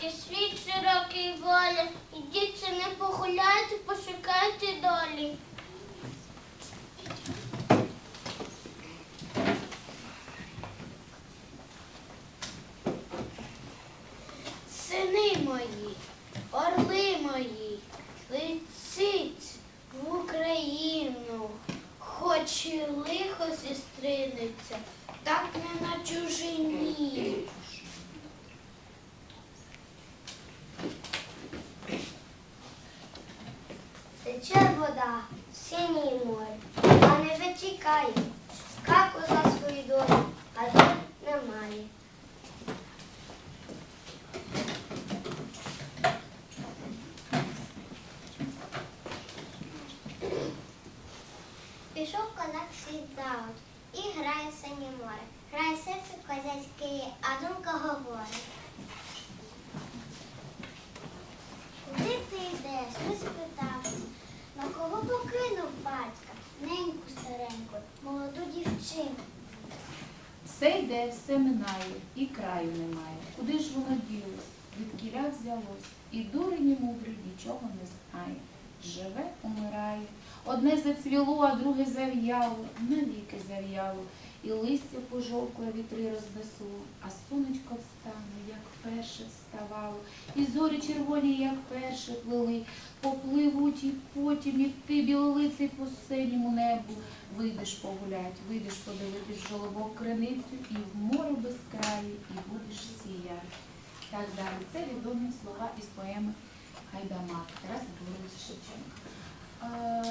волі, світ широкий воля. Ідіть не погуляйте, пошукайте долі. Сини мої, орли мої, летіть в Україну, хоч і лихо зістринеться, так не на чужині. Тече вода, синій море, а не витікає, скаку за свою долю, а тут немає. Пішов козак світ за от і грає в синє море. Грає серце козацьке, а думка говорить. Куди ти йдеш? Ти спитався. Батька? Неньку стареньку, молоду дівчину. Все йде, все минає, і краю немає. Куди ж воно ділось? Від кіля взялось, і дурені мудрий нічого не знає. Живе, умирає. Одне зацвіло, а друге зав'яло, навіки зав'яло. І листя пожовкле вітри рознесло, а сонечко встане, як перше вставало, і зорі червоні, як перше плили, попливуть і потім, і ти білолиций по синьому небу. Вийдеш погулять, вийдеш подивитись жолобок криницю і в море безкраї, і будеш сіяти. Так далі. Це відомі слова із поеми Гайдамак Тараса Григоровича Шевченка. Е,